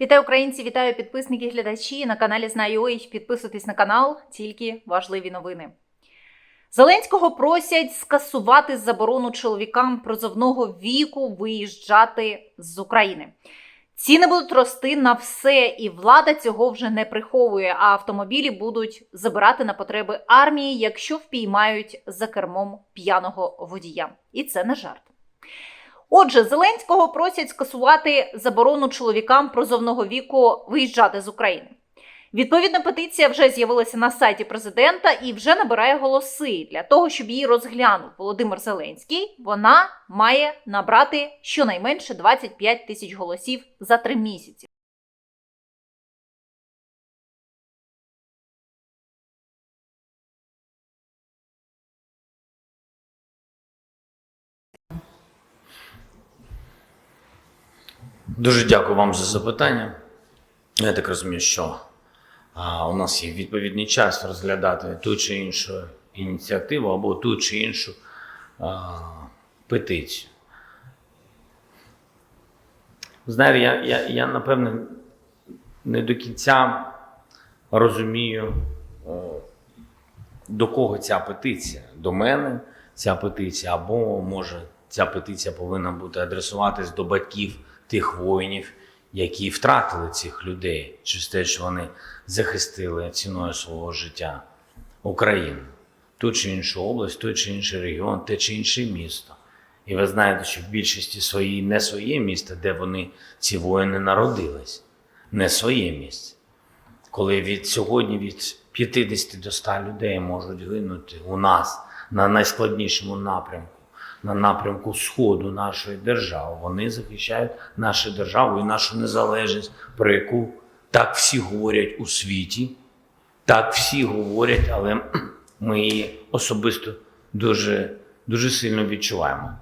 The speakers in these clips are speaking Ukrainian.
Вітаю українці, вітаю підписники, глядачі на каналі Знаю.ой. Підписуйтесь на канал, тільки важливі новини. Зеленського просять скасувати заборону чоловікам призовного віку виїжджати з України. Ціни будуть рости на все, і влада цього вже не приховує. А автомобілі будуть забирати на потреби армії, якщо впіймають за кермом п'яного водія. І це не жарт. Отже, Зеленського просять скасувати заборону чоловікам прозовного віку виїжджати з України. Відповідна петиція вже з'явилася на сайті президента і вже набирає голоси. Для того, щоб її розглянув Володимир Зеленський, вона має набрати щонайменше 25 тисяч голосів за три місяці. Дуже дякую вам за запитання. Я так розумію, що у нас є відповідний час розглядати ту чи іншу ініціативу або ту чи іншу петицію. Знаєте, я, я, я напевне не до кінця розумію, до кого ця петиція. До мене ця петиція, або може ця петиція повинна бути адресуватись до батьків тих воїнів, які втратили цих людей через те, що вони захистили ціною свого життя Україну, ту чи іншу область, той чи інший регіон, те чи інше місто. І ви знаєте, що в більшості своїй не своє місто, де вони, ці воїни, народились, не своє місце. Коли від сьогодні від 50 до 100 людей можуть гинути у нас на найскладнішому напрямку, на напрямку сходу нашої держави. Вони захищають нашу державу і нашу незалежність, про яку так всі говорять у світі, так всі говорять, але ми її особисто дуже, дуже сильно відчуваємо.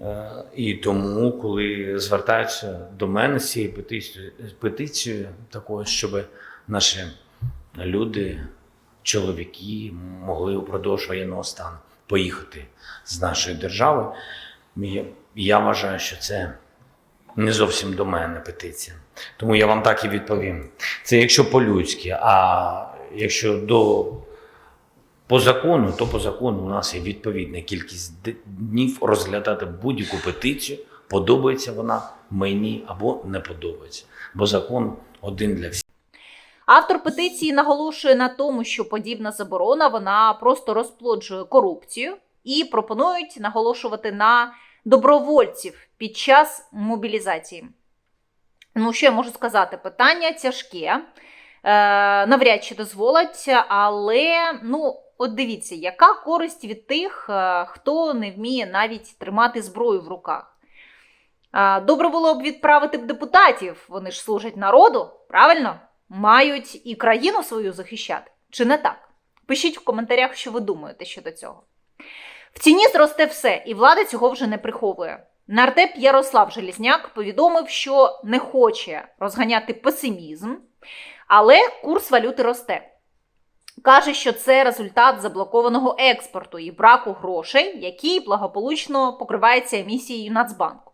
Е, І тому, коли звертаються до мене з цією петицією, петицією такою, щоб наші люди, чоловіки могли упродовж воєнного стану поїхати з нашої держави, я- вважаю, що це не зовсім до мене петиція. Тому я вам так і відповім. Це якщо по-людськи, а якщо до по закону, то по закону у нас є відповідна кількість днів розглядати будь-яку петицію, подобається вона мені або не подобається. Бо закон один для всіх. Автор петиції наголошує на тому, що подібна заборона вона просто розплоджує корупцію і пропонують наголошувати на добровольців під час мобілізації. Ну, що я можу сказати? Питання тяжке, е, навряд чи дозволять, але ну, от дивіться, яка користь від тих, е, хто не вміє навіть тримати зброю в руках. А, Добре було б відправити б депутатів, вони ж служать народу, правильно? Мають і країну свою захищати. Чи не так? Пишіть в коментарях, що ви думаєте щодо цього. В ціні зросте все, і влада цього вже не приховує. Нардеп Ярослав Желізняк повідомив, що не хоче розганяти песимізм, але курс валюти росте. Каже, що це результат заблокованого експорту і браку грошей, який благополучно покривається емісією Нацбанку.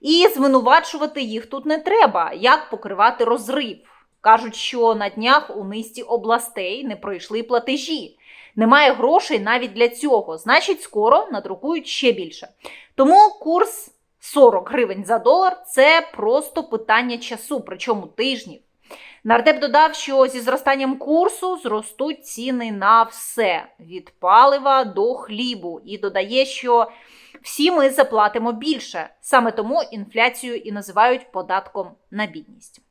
І звинувачувати їх тут не треба, як покривати розрив. Кажуть, що на днях у низці областей не пройшли платежі. Немає грошей навіть для цього. Значить, скоро надрукують ще більше. Тому курс 40 гривень за долар це просто питання часу, причому тижнів. Нардеп додав, що зі зростанням курсу зростуть ціни на все від палива до хлібу, і додає, що всі ми заплатимо більше. Саме тому інфляцію і називають податком на бідність.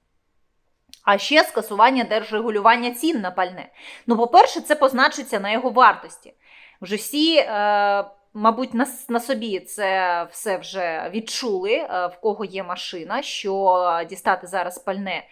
А ще скасування держрегулювання цін на пальне. Ну, по-перше, це позначиться на його вартості. Вже всі, е, мабуть, на, на собі це все вже відчули, е, в кого є машина, що дістати зараз пальне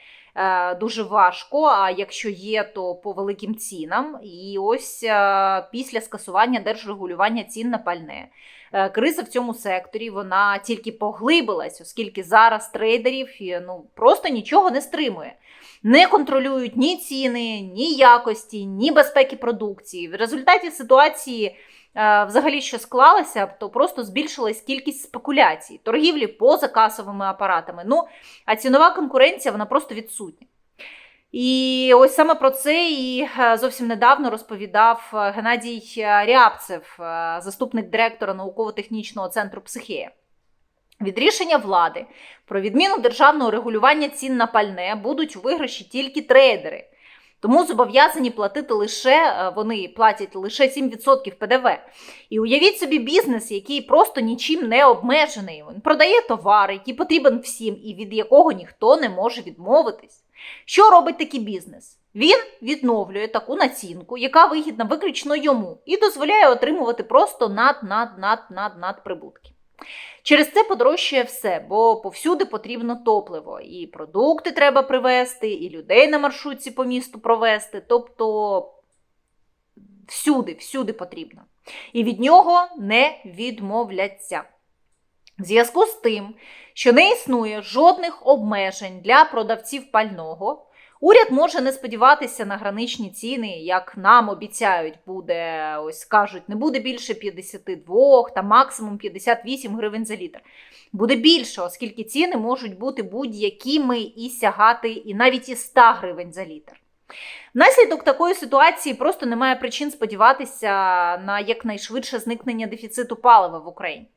дуже важко. А якщо є, то по великим цінам. І ось е, після скасування держрегулювання цін на пальне. е, Криза в цьому секторі вона тільки поглибилась, оскільки зараз трейдерів е, ну просто нічого не стримує. Не контролюють ні ціни, ні якості, ні безпеки продукції. В результаті ситуації е, взагалі що склалося, то просто збільшилась кількість спекуляцій, торгівлі поза касовими апаратами. Ну, а цінова конкуренція вона просто відсутня. І ось саме про це і е, зовсім недавно розповідав е, Геннадій е, Рябцев, е, заступник директора науково-технічного центру Психея. Від рішення влади про відміну державного регулювання цін на пальне будуть у виграші тільки трейдери. Тому зобов'язані платити лише е, вони платять лише 7% ПДВ. І уявіть собі бізнес, який просто нічим не обмежений. Він продає товар, який потрібен всім, і від якого ніхто не може відмовитись. Що робить такий бізнес? Він відновлює таку націнку, яка вигідна виключно йому, і дозволяє отримувати просто над над над над над прибутки. Через це подорожчує все, бо повсюди потрібно топливо. І продукти треба привезти, і людей на маршрутці по місту провести. Тобто всюди, всюди потрібно. І від нього не відмовляться. В зв'язку з тим, що не існує жодних обмежень для продавців пального, уряд може не сподіватися на граничні ціни, як нам обіцяють, буде, ось кажуть, не буде більше 52 та максимум 58 гривень за літр. Буде більше, оскільки ціни можуть бути будь-якими і сягати і навіть і 100 гривень за літр. Внаслідок такої ситуації просто немає причин сподіватися на якнайшвидше зникнення дефіциту палива в Україні.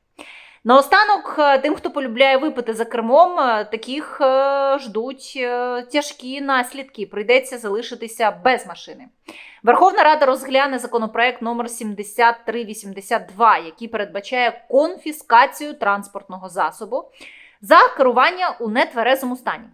Наостанок, е, тим, хто полюбляє випити за кермом, е, таких е, ждуть тяжкі наслідки. Прийдеться залишитися без машини. Верховна Рада розгляне законопроект номер 7382, який передбачає конфіскацію транспортного засобу за керування у нетверезому стані.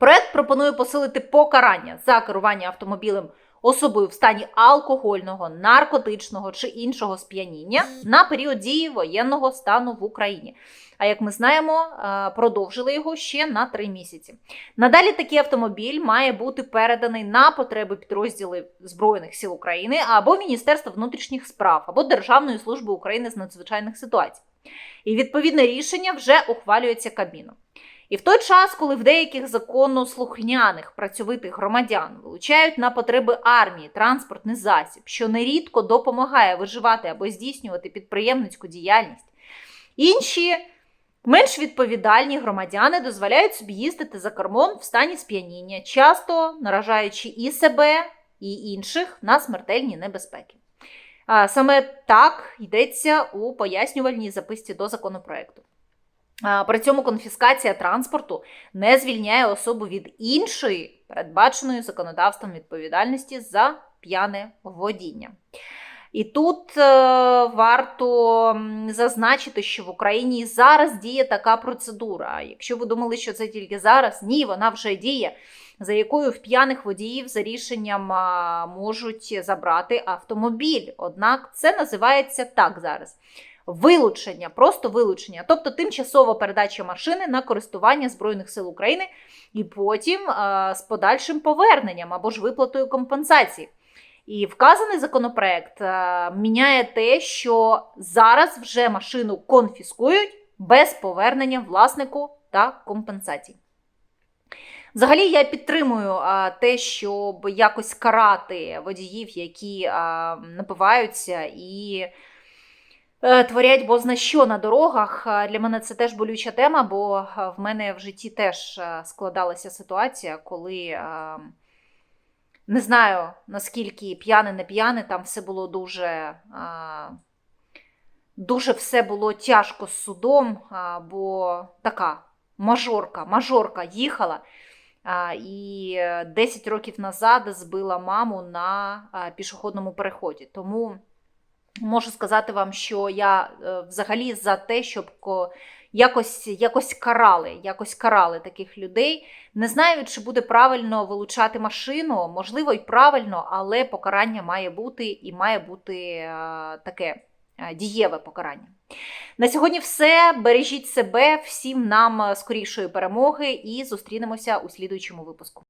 Проект пропонує посилити покарання за керування автомобілем особою в стані алкогольного, наркотичного чи іншого сп'яніння на період дії воєнного стану в Україні. А як ми знаємо, е, продовжили його ще на три місяці. Надалі такий автомобіль має бути переданий на потреби підрозділів Збройних сил України або Міністерства внутрішніх справ, або Державної служби України з надзвичайних ситуацій. І відповідне рішення вже ухвалюється Кабміном. І в той час, коли в деяких законослухняних працьовитих громадян вилучають на потреби армії транспортний засіб, що нерідко допомагає виживати або здійснювати підприємницьку діяльність, інші менш відповідальні громадяни дозволяють собі їздити за кермом в стані сп'яніння, часто наражаючи і себе, і інших на смертельні небезпеки. Саме так йдеться у пояснювальній записці до законопроекту. При цьому конфіскація транспорту не звільняє особу від іншої передбаченої законодавством відповідальності за п'яне водіння. І тут е, варто зазначити, що в Україні зараз діє така процедура. Якщо ви думали, що це тільки зараз, ні, вона вже діє, за якою в п'яних водіїв за рішенням можуть забрати автомобіль. Однак це називається так зараз вилучення, просто вилучення, тобто тимчасова передача машини на користування Збройних сил України і потім е, з подальшим поверненням або ж виплатою компенсації. І вказаний законопроект е, міняє те, що зараз вже машину конфіскують без повернення власнику та компенсацій. Взагалі, я підтримую а, те, щоб якось карати водіїв, які а, напиваються і е, творять бозна що на дорогах. Для мене це теж болюча тема, бо в мене в житті теж складалася ситуація, коли не знаю наскільки п'яне, не п'яне, там все було дуже. Дуже все було тяжко з судом, бо така мажорка, мажорка їхала. І е, 10 років назад збила маму на пішохідному переході. Тому можу сказати вам, що я е, взагалі за те, щоб якось, якось карали, якось карали таких людей. Не знаю, чи буде правильно вилучати машину, можливо, і правильно, але покарання має бути і має бути е, таке е, дієве покарання. На сьогодні все. Бережіть себе, всім нам скорішої перемоги і зустрінемося у слідуючому випуску.